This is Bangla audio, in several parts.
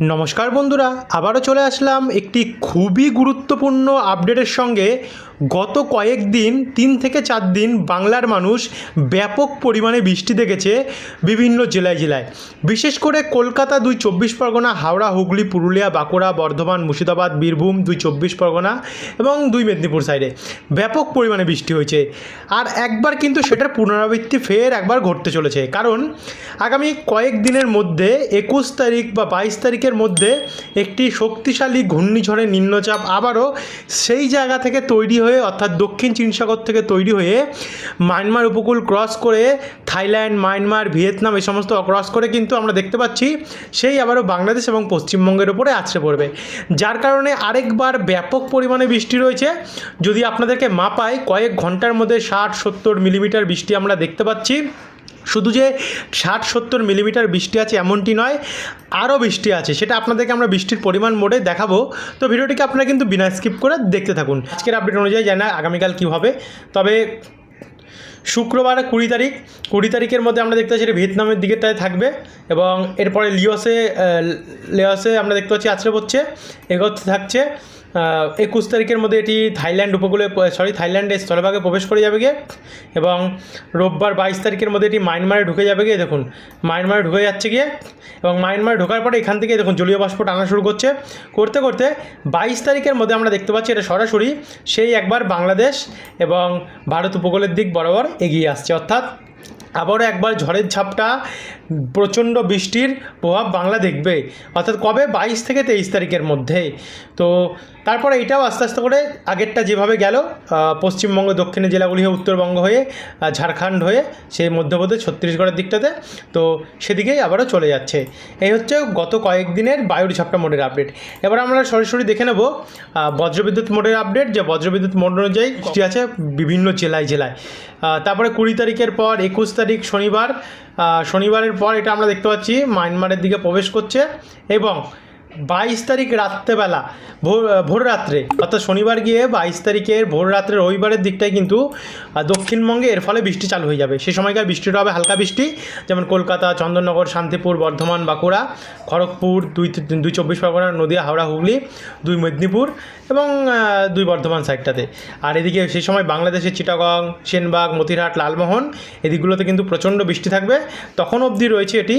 নমস্কার বন্ধুরা, আবারও চলে আসলাম একটি খুবই গুরুত্বপূর্ণ আপডেটের সঙ্গে। গত কয়েকদিন তিন থেকে চার দিন বাংলার মানুষ ব্যাপক পরিমাণে বৃষ্টি দেখেছে বিভিন্ন জেলায় জেলায়। বিশেষ করে কলকাতা দুই চব্বিশ পরগনা, হাওড়া, হুগলি, পুরুলিয়া, বাঁকুড়া, বর্ধমান, মুর্শিদাবাদ, বীরভূম দুই চব্বিশ পরগনা এবং দুই মেদিনীপুর সাইডে ব্যাপক পরিমাণে বৃষ্টি হয়েছে। আর একবার কিন্তু সেটার পুনরাবৃত্তি ফের একবার ঘটতে চলেছে। কারণ আগামী কয়েক দিনের মধ্যে একুশ তারিখ বা বাইশ তারিখের মধ্যে একটি শক্তিশালী ঘূর্ণিঝড়ের নিম্নচাপ আবারও সেই জায়গা থেকে তৈরি হয়ে, অর্থাৎ দক্ষিণ চীন সাগর থেকে তৈরি হয়ে মায়ানমার উপকূল ক্রস করে, থাইল্যান্ড, মায়ানমার, ভিয়েতনাম এই সমস্ত ক্রস করে কিন্তু আমরা দেখতে পাচ্ছি সেই আবারও বাংলাদেশ এবং পশ্চিমবঙ্গের উপরে আছড়ে পড়বে। যার কারণে আরেকবার ব্যাপক পরিমাণে বৃষ্টি রয়েছে। যদি আপনাদেরকে মাপায়, কয়েক ঘণ্টার মধ্যে ষাট সত্তর মিলিমিটার বৃষ্টি আমরা দেখতে পাচ্ছি। শুধু যে ষাট, সত্তর মিলিমিটার বৃষ্টি আছে এমনটি নয়, আরও বৃষ্টি আছে, সেটা আপনাদেরকে আমরা বৃষ্টির পরিমাণ মোডে দেখাবো। তো ভিডিওটিকে আপনারা কিন্তু বিনা স্কিপ করে দেখতে থাকুন। আজকের আপডেট অনুযায়ী জানা, আগামীকাল কী হবে? তবে শুক্রবার কুড়ি তারিখ। কুড়ি তারিখের মধ্যে আমরা দেখতে পাচ্ছি এটা ভিয়েতনামের দিকেটায় থাকবে এবং এরপরে লিওসে লেওসে আমরা দেখতে পাচ্ছি আছড়ে পড়ছে, এগোতে থাকছে। একুশ তারিখের মধ্যে এটি থাইল্যান্ড উপকূলে, সরি থাইল্যান্ডের স্থলভাগে প্রবেশ করে যাবে গিয়ে এবং রোববার বাইশ তারিখের মধ্যে এটি মায়ানমারে ঢুকে যাবে গিয়ে দেখুন, মায়ানমারে ঢুকে যাচ্ছে গিয়ে এবং মায়ানমারে ঢোকার পরে এখান থেকে দেখুন জলীয় বাষ্প টানা শুরু করছে। করতে করতে বাইশ তারিখের মধ্যে আমরা দেখতে পাচ্ছি এটা সরাসরি সেই একবার বাংলাদেশ এবং ভারত উপকূলের দিক বরাবর এগিয়ে আসছে অর্থাৎ আবারও একবার ঝড়ের ঝাপটা, প্রচণ্ড বৃষ্টির প্রভাব বাংলা দেখবে। অর্থাৎ কবে? বাইশ থেকে তেইশ তারিখের মধ্যে। তো তারপরে এটাও আস্তে আস্তে করে আগেরটা যেভাবে গেল পশ্চিমবঙ্গ দক্ষিণের জেলাগুলি হয়ে, উত্তরবঙ্গ হয়ে ঝাড়খণ্ড হয়ে সেই মধ্যপ্রদেশ, ছত্তিশগড়ের দিকটাতে, তো সেদিকেই আবারও চলে যাচ্ছে। এই হচ্ছে গত কয়েকদিনের বায়ুর ঝাপটা মোডের আপডেট। এবার আমরা সরাসরি দেখে নেব বজ্রবিদ্যুৎ মোডের আপডেট, যে বজ্রবিদ্যুৎ মোড অনুযায়ী আছে বিভিন্ন জেলায় জেলায়। তারপরে কুড়ি তারিখের পর, একুশ তারিখ শনিবার শনিবারের পর এটা আমরা দেখতে পাচ্ছি মায়ানমারের দিকে প্রবেশ করছে এবং বাইশ তারিখ রাত্রেবেলা, ভোর ভোর রাত্রে, অর্থাৎ শনিবার গিয়ে বাইশ তারিখের ভোর রাত্রে রবিবারের দিকটায় কিন্তু দক্ষিণবঙ্গে এর ফলে বৃষ্টি চালু হয়ে যাবে। সেই সময়কার বৃষ্টিটা হবে হালকা বৃষ্টি, যেমন কলকাতা, চন্দননগর, শান্তিপুর, বর্ধমান, বাঁকুড়া, খড়গপুর, দুই দুই চব্বিশ পরগনা, নদীয়া, হাওড়া, হুগলি, দুই মেদিনীপুর এবং দুই বর্ধমান সাইডটাতে। আর এদিকে সেই সময় বাংলাদেশের চিটাগং, সেনবাগ, মতিরহাট, লালমোহন, এদিকগুলোতে কিন্তু প্রচণ্ড বৃষ্টি থাকবে। তখন অবধি রয়েছে এটি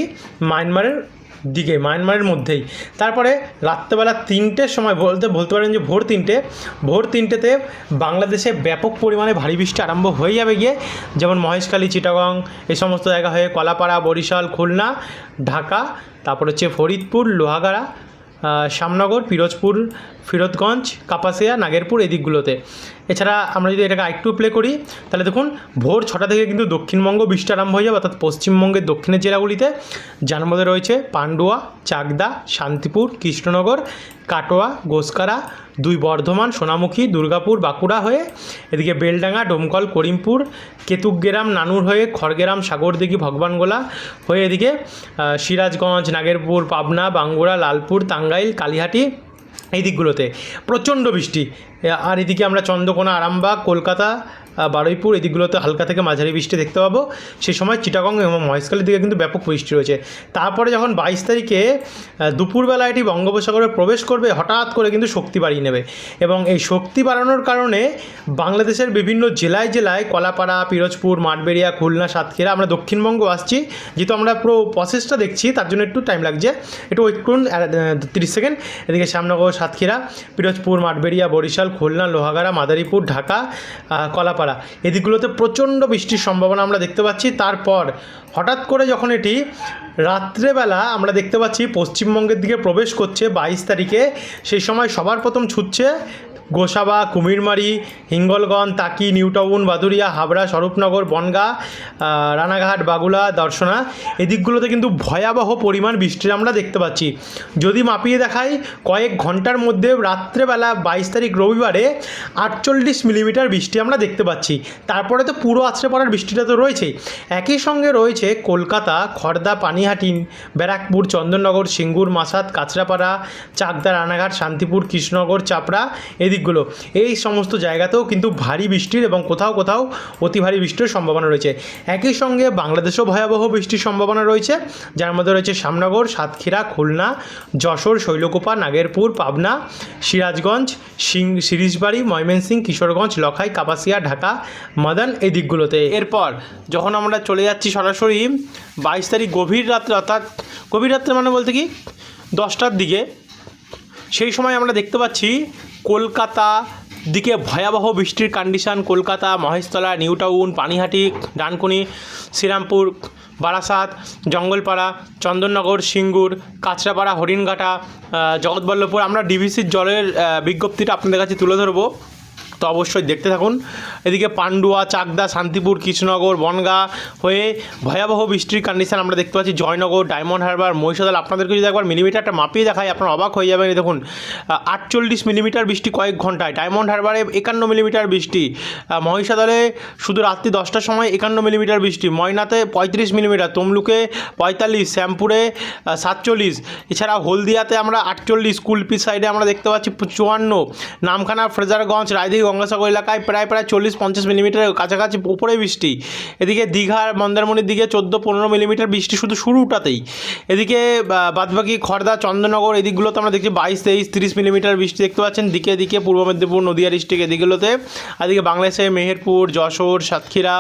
মায়ানমারের দিকে, মায়ানমারের মধ্যেই। তারপরে রাত্রেবেলা তিনটের সময় বলতে বলতে পারেন যে ভোর তিনটে, ভোর তিনটেতে বাংলাদেশে ব্যাপক পরিমাণে ভারী বৃষ্টি আরম্ভ হয়ে যাবে গিয়ে, যেমন মহেশখালী, চিটাগং, এই সমস্ত জায়গা হয়ে কলাপাড়া, বরিশাল, খুলনা, ঢাকা, তারপর হচ্ছে ফরিদপুর, লোহাগাড়া শ্যামনগর পিরোজপুর ফিরোজগঞ্জ, কাপাসিয়া, নাগেরপুর এই দিকগুলোতে। এছাড়া আমরা যদি এটাকে আরেকটু প্লে করি, তাহলে দেখুন ভোর ছটা থেকে কিন্তু দক্ষিণবঙ্গ বৃষ্টি আরম্ভ হয়ে যাবে, অর্থাৎ পশ্চিমবঙ্গের দক্ষিণের জেলাগুলিতে। যার মধ্যে রয়েছে পান্ডুয়া, চাকদা, শান্তিপুর, কৃষ্ণনগর, কাটোয়া, গোসকারা, দুই বর্ধমান, সোনামুখী, দুর্গাপুর, বাঁকুড়া হয়ে এদিকে বেলডাঙ্গা, ডোমকল, করিমপুর, কেতুকগেরাম, নানুর হয়ে খড়গেরাম, সাগরদিঘি, ভগবানগোলা হয়ে এদিকে সিরাজগঞ্জ, নাগেরপুর, পাবনা, বাঙ্গুড়া, লালপুর, টাঙ্গাইল, কালীহাটি এই দিকগুলোতে। প্রচণ্ড বৃষ্টি। আর এদিকে আমরা চন্দ্রকোনা আরামবাগ কলকাতা বারুইপুর এই দিকগুলোতে হালকা থেকে মাঝারি বৃষ্টি দেখতে পাবো। সেই সময় চিটাগং এবং মহেশখালীর দিকে কিন্তু ব্যাপক বৃষ্টি রয়েছে। তারপরে যখন বাইশ তারিখে দুপুরবেলা এটি বঙ্গোপসাগরে প্রবেশ করবে হঠাৎ করে কিন্তু শক্তি বাড়িয়ে নেবে। এবং এই শক্তি বাড়ানোর কারণে বাংলাদেশের বিভিন্ন জেলায় জেলায় কলাপাড়া পিরোজপুর মাঠবেড়িয়া খুলনা সাতক্ষীরা আমরা দক্ষিণবঙ্গ আসছি। যেহেতু আমরা পুরো প্রসেসটা দেখছি তার জন্য একটু টাইম লাগছে। একটু ওয়েট করুন তিরিশ সেকেন্ড এদিকে শ্যামনগর সাতক্ষীরা পিরোজপুর মাঠবেড়িয়া বরিশাল খুলনা লোহাগাড়া মাদারীপুর ঢাকা আহ, কলাপাড়া এদিকগুলোতে প্রচণ্ড বৃষ্টির সম্ভাবনা আমরা দেখতে পাচ্ছি। তারপর হঠাৎ করে যখন এটি রাত্রেবেলা আমরা দেখতে পাচ্ছি, পশ্চিমবঙ্গের দিকে প্রবেশ করছে বাইশ তারিখে, সেই সময় সবার প্রথম ছুটছে গোসাবা, কুমিরমারি, হিঙ্গলগঞ্জ, তাকি, নিউটাউন বাদুরিয়া হাবড়া, স্বরূপনগর, বনগাঁ রানাঘাট, বাগুলা, দর্শনা। এদিকগুলোতে কিন্তু ভয়াবহ পরিমাণ বৃষ্টির আমরা দেখতে পাচ্ছি। যদি মাপিয়ে দেখাই, কয়েক ঘণ্টার মধ্যে রাত্রেবেলা বাইশ তারিখ রবিবারে আটচল্লিশ মিলিমিটার বৃষ্টি আমরা দেখতে পাচ্ছি। তারপরে তো পুরো আছড়ে পড়ার বৃষ্টিটা তো রয়েছেই একই সঙ্গে রয়েছে কলকাতা খড়দা পানিহাটি, ব্যারাকপুর, চন্দননগর, সিঙ্গুর মাসাদ কাঁচরাপাড়া, চাকদা, রানাঘাট, শান্তিপুর, কৃষ্ণনগর, চাপড়া। এদিক দিকগুলো। এই সমস্ত জায়গাতেও কিন্তু ভারী বৃষ্টির এবং কোথাও কোথাও অতি ভারী বৃষ্টির সম্ভাবনা রয়েছে। একই সঙ্গে বাংলাদেশেও ভয়াবহ বৃষ্টির সম্ভাবনা রয়েছে। যার মধ্যে রয়েছে শ্যামনগর সাতক্ষীরা, খুলনা, যশোর, শৈলকুপা, নাগেরপুর, পাবনা, সিরাজগঞ্জ, সিং, সিরিজবাড়ি, ময়মনসিংহ, কিশোরগঞ্জ, লখাই, কাপাসিয়া, ঢাকা, মাদান এই দিকগুলোতে। এরপর যখন আমরা চলে যাচ্ছি সরাসরি বাইশ তারিখ গভীর রাত্রে অর্থাৎ গভীর রাত্রে মানে বলতে কি? দশটার দিকে সেই সময় আমরা দেখতে পাচ্ছি কলকাতা দিকে ভয়াবহ বৃষ্টির condition Kolkata, Maheshtala, New Town, Panihati, Dankuni, Srirampur, Barasat, Jangalpara, Chandannagar, Singur, Kanchrapara, Haringhata Jagatballavpur. আমরা ডিভিসির জলের বিজ্ঞপ্তিটা আপনাদের কাছে তুলে ধরবো। তো অবশ্যই দেখতে থাকুন। এদিকে পান্ডুয়া, চাকদা, শান্তিপুর, কৃষ্ণনগর, বনগা হয়ে ভয়াবহ বৃষ্টির কন্ডিশন আমরা দেখতে পাচ্ছি। জয়নগর, ডায়মন্ড হারবার, মহিষাদল, আপনাদেরকে যদি একবার মিলিমিটারটা মাপিয়ে দেখায় আপনারা অবাক হয়ে যাবেন। দেখুন আটচল্লিশ মিলিমিটার বৃষ্টি কয়েক ঘন্টায়। ডায়মন্ড হারবারে একান্ন মিলিমিটার বৃষ্টি। মহিষাদলে শুধু রাত্রি দশটার সময় একান্ন মিলিমিটার বৃষ্টি। ময়নাতে পঁয়ত্রিশ মিলিমিটার তমলুকে পঁয়তাল্লিশ, শ্যামপুরে সাতচল্লিশ। এছাড়া হলদিয়াতে আমরা আটচল্লিশ, কুলপি সাইডে আমরা দেখতে পাচ্ছি চুয়ান্ন নামখানা, ফ্রেজারগঞ্জ রায়দিঘি গঙ্গাসাগর এলাকায় প্রায় প্রায় চল্লিশ পঞ্চাশ মিলিমিটারের কাছাকাছি উপরে বৃষ্টি। এদিকে দীঘার মন্দারমণির দিকে চোদ্দ পনেরো মিলিমিটার বৃষ্টি শুধু শুরুটাতেই। এদিকে বাদবাকি খড়দা চন্দননগর এদিকগুলোতে আমরা দেখছি বাইশ, তেইশ, তিরিশ মিলিমিটার বৃষ্টি দেখতে পাচ্ছেন। দিকে দিকে পূর্ব মেদিনীপুর, নদিয়া ডিস্ট্রিক্ট এদিকগুলোতে। এদিকে বাংলাদেশে মেহেরপুর, যশোর সাতক্ষীরা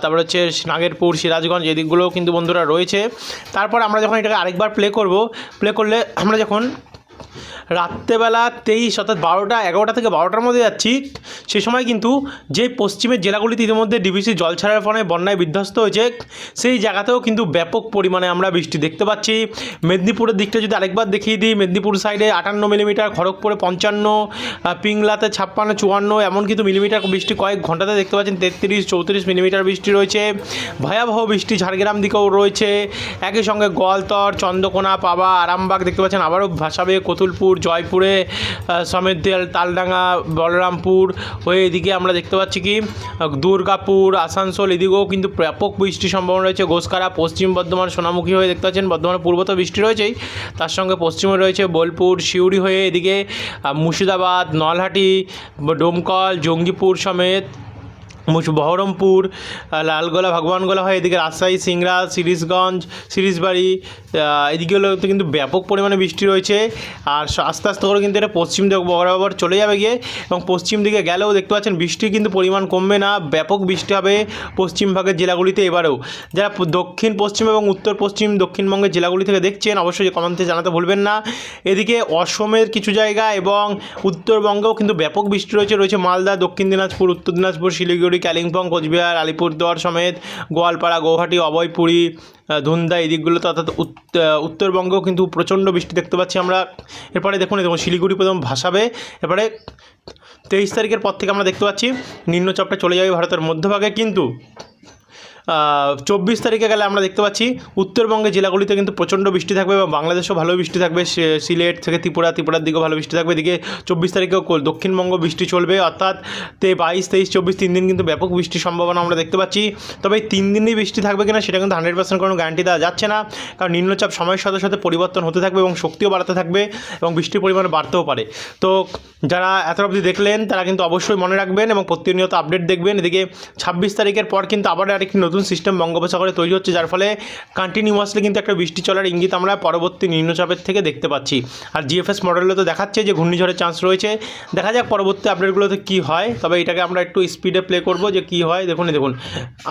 তারপর হচ্ছে নাগেরপুর, সিরাজগঞ্জ এদিকগুলোও কিন্তু বন্ধুরা রয়েছে। তারপর আমরা যখন এটাকে আরেকবার প্লে করব প্লে করলে আমরা যখন রাত্রেবেলা তেইশ অর্থাৎ বারোটা, এগারোটা থেকে বারোটার মধ্যে যাচ্ছি। সে সময় কিন্তু যে পশ্চিমের জেলাগুলিতে ইতিমধ্যে ডিবিসি জল ছাড়ার ফলে বন্যায় বিধ্বস্ত হয়েছে, সেই জায়গাতেও কিন্তু ব্যাপক পরিমাণে আমরা বৃষ্টি দেখতে পাচ্ছি। মেদিনীপুরের দিকটা যদি আরেকবার দেখিয়ে দিই, মেদিনীপুর সাইডে আটান্ন মিলিমিটার, খড়গপুরে পঞ্চান্ন পিংলাতে ছাপ্পান্ন, চুয়ান্ন এমন কিন্তু মিলিমিটার বৃষ্টি কয়েক ঘন্টাতে দেখতে পাচ্ছেন, তেত্রিশ, চৌত্রিশ মিলিমিটার বৃষ্টি রয়েছে। ভয়াবহ বৃষ্টি ঝাড়গ্রাম দিকেও রয়েছে। একই সঙ্গে গোয়ালতর, চন্দ্রকোনা, পাবা, আরামবাগ দেখতে পাচ্ছেন, আবারও ভাসাবে, কতুলপুর জয়পুরে আহ, সমেত দেয়াল তালডাঙ্গা বলরামপুর হয়ে এদিকে আমরা দেখতে পাচ্ছি কি দুর্গাপুর আসানসোল এদিকেও কিন্তু ব্যাপক বৃষ্টির সম্ভাবনা রয়েছে। গোসকারা পশ্চিম বর্ধমান সোনামুখী হয়ে দেখতে পাচ্ছেন বর্ধমানের পূর্ব তো বৃষ্টি রয়েছেই। তার সঙ্গে পশ্চিমে রয়েছে বোলপুর সিউড়ি হয়ে এদিকে মুর্শিদাবাদ নলহাটি ডোমকল জঙ্গিপুর সমেত বহরমপুর লালগোলা ভগবানগোলা হয় এদিকে রাজশাহী সিংড়া সিরিজগঞ্জ সিরিজবাড়ি আহ, এদিকেগুলোতে কিন্তু ব্যাপক পরিমাণে বৃষ্টি রয়েছে। আর আস্তে আস্তে করে কিন্তু এটা পশ্চিম দিক বরাবর চলে যাবে গিয়ে এবং পশ্চিম দিকে গেলেও দেখতে পাচ্ছেন বৃষ্টির কিন্তু পরিমাণ কমবে না ব্যাপক বৃষ্টি হবে পশ্চিম ভাগের জেলাগুলিতে এবারেও। যারা দক্ষিণ পশ্চিম এবং উত্তর পশ্চিম দক্ষিণবঙ্গের জেলাগুলি থেকে দেখছেন অবশ্যই কমেন্টে জানাতে ভুলবেন না। এদিকে অসমের কিছু জায়গা এবং উত্তরবঙ্গেও কিন্তু ব্যাপক বৃষ্টি রয়েছে রয়েছে মালদা দক্ষিণ দিনাজপুর উত্তর দিনাজপুর শিলিগুড়ি কালিম্পং, কোচবিহার, আলিপুরদুয়ার সমেত গোয়ালপাড়া, গৌহাটি অভয়পুরী ধুন্দা এই দিকগুলোতে অর্থাৎ উত- উত্তরবঙ্গেও কিন্তু প্রচণ্ড বৃষ্টি দেখতে পাচ্ছি আমরা। এরপরে দেখুন দেখুন শিলিগুড়ি প্রথম ভাসাবে। এরপরে তেইশ তারিখের পর থেকে আমরা দেখতে পাচ্ছি, নিম্নচাপটা চলে যাবে ভারতের মধ্যভাগে। কিন্তু চব্বিশ তারিখে গেলে আমরা দেখতে পাচ্ছি, উত্তরবঙ্গের জেলাগুলিতে কিন্তু প্রচণ্ড বৃষ্টি থাকবে এবং বাংলাদেশেও ভালো বৃষ্টি থাকবে সিলেট থেকে ত্রিপুরা, ত্রিপুরার দিকেও ভালো বৃষ্টি থাকবে, এদিকে চব্বিশ তারিখেও দক্ষিণবঙ্গ বৃষ্টি চলবে, অর্থাৎ তে বাইশ, তেইশ, চব্বিশ, তিন দিন কিন্তু ব্যাপক বৃষ্টির সম্ভাবনা আমরা দেখতে পাচ্ছি। তবে এই তিন দিনই বৃষ্টি থাকবে কিনা সেটা কিন্তু হান্ড্রেড পার্সেন্ট কোনো গ্যারান্টি দেওয়া যাচ্ছে না, কারণ নিম্নচাপ সময়ের সাথে সাথে পরিবর্তন হতে থাকবে এবং শক্তিও বাড়াতে থাকবে এবং বৃষ্টির পরিমাণ বাড়তেও পারে। তো যারা এত অবধি দেখলেন, তারা কিন্তু অবশ্যই মনে রাখবেন এবং প্রতিনিয়ত আপডেট দেখবেন। এদিকে ছাব্বিশ তারিখের পর কিন্তু আবার আরেকটি নতুন সিস্টেম বঙ্গোপসাগরে তৈরি হচ্ছে, যার ফলে কন্টিনিউয়াসলি কিন্তু একটা বৃষ্টি চলার ইঙ্গিত আমরা পরবর্তী নিম্নচাপের থেকে দেখতে পাচ্ছি। আর জিএফএস মডেলে তো দেখাচ্ছে যে ঘূর্ণিঝড়ের চান্স রয়েছে। দেখা যাক পরবর্তী আপডেটগুলোতে কী হয়, তবে এটাকে আমরা একটু স্পিডে প্লে করব যে কী হয়। দেখুন দেখুন,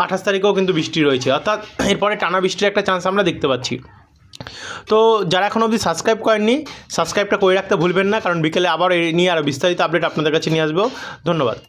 আঠাশ তারিখেও কিন্তু বৃষ্টি রয়েছে। অর্থাৎ এরপরে টানা বৃষ্টির একটা চান্স আমরা দেখতে পাচ্ছি। তো যারা এখন অবধি সাবস্ক্রাইব করেননি সাবস্ক্রাইবটা করে রাখতে ভুলবেন না, কারণ বিকেলে আবার নিয়ে আরও বিস্তারিত আপডেট আপনাদের কাছে নিয়ে আসব। ধন্যবাদ।